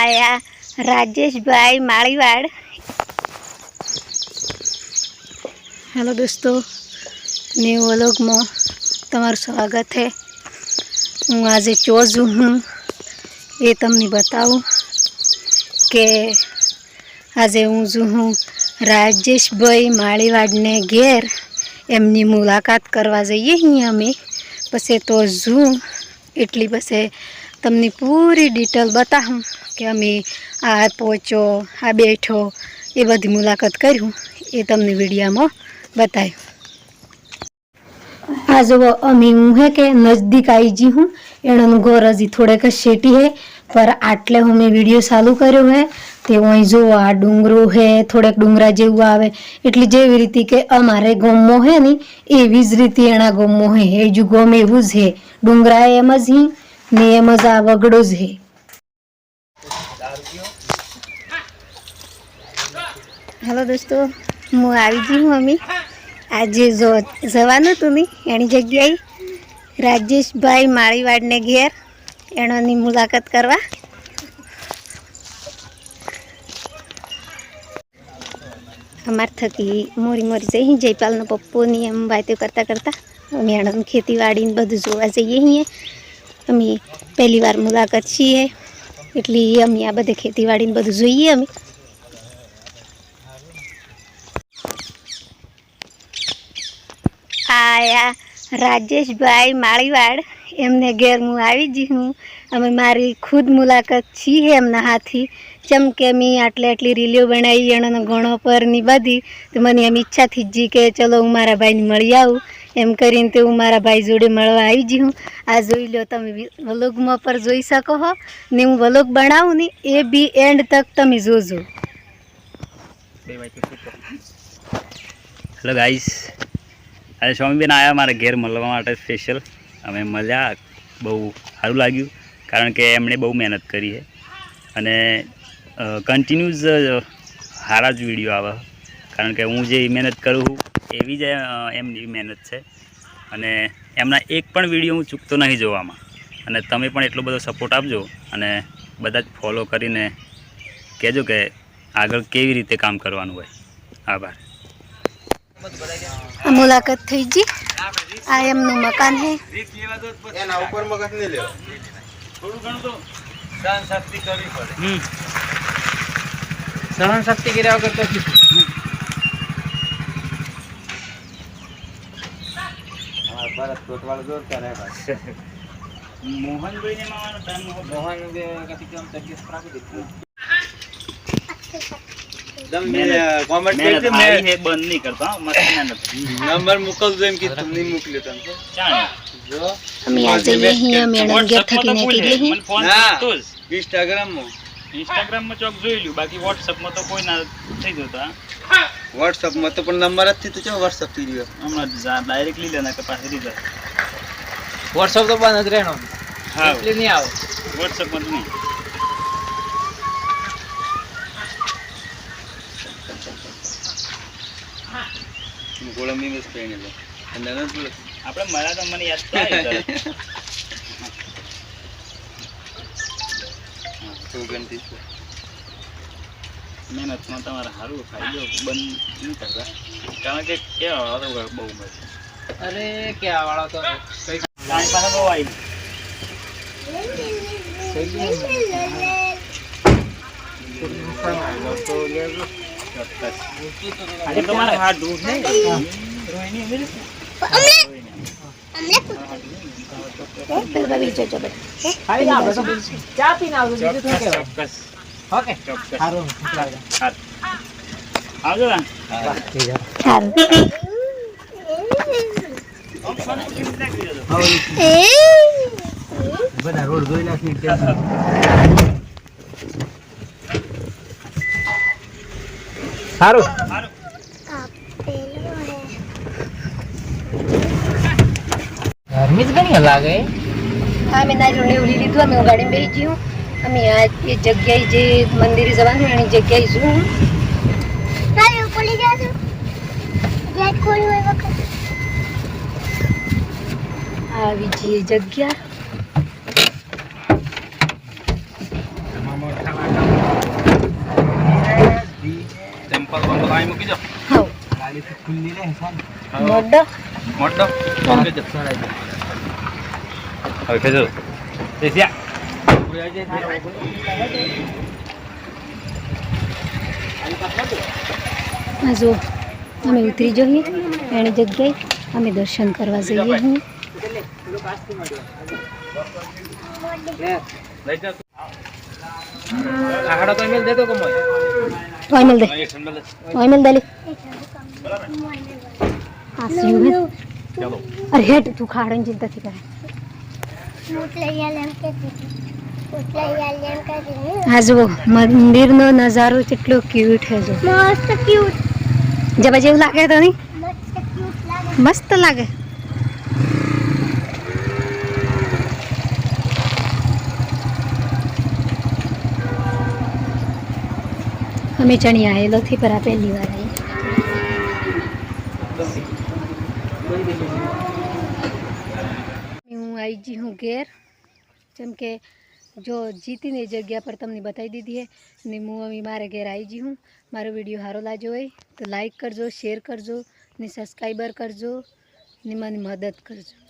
આયા રાજેશભાઈ માળીવાડ. હેલો દોસ્તો, ન્યૂ વ્લોગમાં તમારું સ્વાગત છે. હું આજે ચોજું હું, એ તમને બતાવું કે આજે હું જું હું રાજેશભાઈ માળીવાડને ઘેર એમની મુલાકાત કરવા જઈએ અહીં અમે. પછી તો જું એટલી પછી તમને પૂરી ડિટેલ બતાવું કે અમે આ પહોંચો આ બેઠો, એ બધી મુલાકાત કર્યું એ તમને વિડીયામાં બતાવ્યું. આ જુઓ, અમે હું હે કે નજદીક આવી જી હું એનું ઘર હજી થોડેક જ શેટી હે, પર આટલે હું મેં વીડિયો ચાલુ કર્યો હે, તે અહીં જુઓ, આ ડુંગરો હે, થોડેક ડુંગરા જેવું આવે, એટલે જેવી રીતે કે અમારે ગોમો હે ને, એવી જ રીતે એના ગોમો હે, એ જ ગોમ એવું જ હે, ડુંગરા એમ જ હી. ને એમ જ આ વગડો જ હે. હેલો દોસ્તો, હું આવી ગઈ અમે. આજે જવાનું હતું ને એની જગ્યાએ રાજેશભાઈ માળીવાડને ઘેર એણોની મુલાકાત કરવા. અમાર થકી મોરી મોરી જઈ જયપાલનો પપ્પોની એમ વાતો કરતાં કરતાં અમે એણાની ખેતીવાડીને બધું જોવા જઈએ અહીંયા અમે પહેલી વાર મુલાકાત છીએ. એટલે અમે આ બધે ખેતીવાડીને બધું જોઈએ અમે. આયા રાજેશભાઈ માળીવાડ. એમને ઘેર હું આવી જ હું. અમે મારી ખુદ મુલાકાત છીએ એમના હાથી. જેમ કે મેં આટલે આટલી રીલીઓ બનાવી એનો ગણો પરની બધી. તો મને એમ ઈચ્છા જી કે ચલો હું મારા ભાઈને મળી આવું. એમ કરીને તે હું મારા ભાઈ જોડે મળવા આવી જી હું. આ જોઈ લો તમે વલોગમાં પર જોઈ શકો હો. ને હું વલોગ બનાવું ને એ બી એન્ડ તક તમે જોજો. Hello guys. આજે સ્વામીબેન આવ્યા મારા ઘેર મળવા માટે સ્પેશિયલ અમે મળ્યા બહુ સારું લાગ્યું, કારણ કે એમણે બહુ મહેનત કરી છે. અને કન્ટિન્યુઝ સારા જ વીડિયો આવે. કારણ કે હું જે મહેનત કરું એવી જ એમની મહેનત છે. અને એમના એક પણ વીડિયો હું ચૂકતો નહીં જોવામાં. અને તમે પણ એટલો બધો સપોર્ટ આપજો અને બધા જ ફોલો કરીને કહેજો કે આગળ કેવી રીતે કામ કરવાનું હોય. આભાર. મુલાકાત થઈ જી આ એમનું મકાન હે. એના ઉપર મગજ નહીં લેવો. સહન શક્તિ કરવી પડે. હમ. સહન શક્તિ કર્યા વગર તો ભરત કોટવાળ જોર કરે મોહનભાઈને માવાનો ટાઈમ મોહન બે કતિ કામ તકલીફ રાખી દીધું મહેનત- કોમેન્ટ મહેનત કરજો મારી મેં છે બંધ નહીં કરતો હો, મસ્ત મહેનત નંબર મોકલજો એમ કે તમને મોકલ્યો તમે ચાલ જો અમે આ જઈએ અહીંયા મેડમ ઘેર થકી નીકળી ગઈ મને ફોન ના. કરતો જ ઇન્સ્ટાગ્રામમાં ઇન્સ્ટાગ્રામમાં ચોક જોઈ લ્યું બાકી વોટ્સઅપમાં તો કોઈ ના થઈ જતો વોટ્સઅપમાં તો પણ નંબર જ થી તો ચો વોટ્સઅપથી રહ્યો હમણાં ડાયરેક્ટ લેના ને પાછી લીધા વોટ્સઅપ તો બંધ જ રહેનો હા નહીં આવો. વોટ્સઅપમાં તો નહીં. બસ લો. અંદર આપણે મળ્યા તો મને યાદ થાય તો છે મહેનતમાં તમારે સારું ફાયદો બંધ નહીં કરતા કારણ કે કેવા વાળા તો બહુ મળે અરે ક્યાં વાળા તો પાસે બહુ આવી તમારે હાથ દૂર નહીં રોહિણી અંદર પેલા બીજો જો બેટા ચોક્કસ. હા. આવજો ને સારું બધા રોડ જોઈ નાખી સારું ગરમી જ ઘણી લાગે. હા મેં રોડે ઉલી લીધું અમે ગાડી બેસી ગયું. અમે આ એ જગ્યાએ જે મંદિરે જવાનું એની જગ્યાએ શું આવી જઈએ જગ્યા. મોડો મોડો હવે ખેજો દેસિયા આ જો અમે ઉતરી જઈએ એની જગ્યાએ અમે દર્શન કરવા જઈએ હું. અરે હેટ તું ખાડવાની ચિંતાથી કરે. આ જુઓ મંદિરનો નજારો કેટલો ક્યુટ છે જો. મસ્ત ક્યુટ જબા જેવું લાગે તો નહીં? મસ્ત લાગે. મસ્ત લાગે. અમે ચણી આવેલો થી પર આ પહેલી વાર આવી હું આવી જી હું ઘેર. જેમ કે જો જીતીને જગ્યા પર તમને બતાવી દીધી હે, ને હું હવે મારે ઘેર આવી જી હું. મારો વીડિયો સારો લાગ્યો હોય તો લાઈક કરજો શેર કરજો, ને સબસ્ક્રાઈબર કરજો, ને મને મદદ કરજો.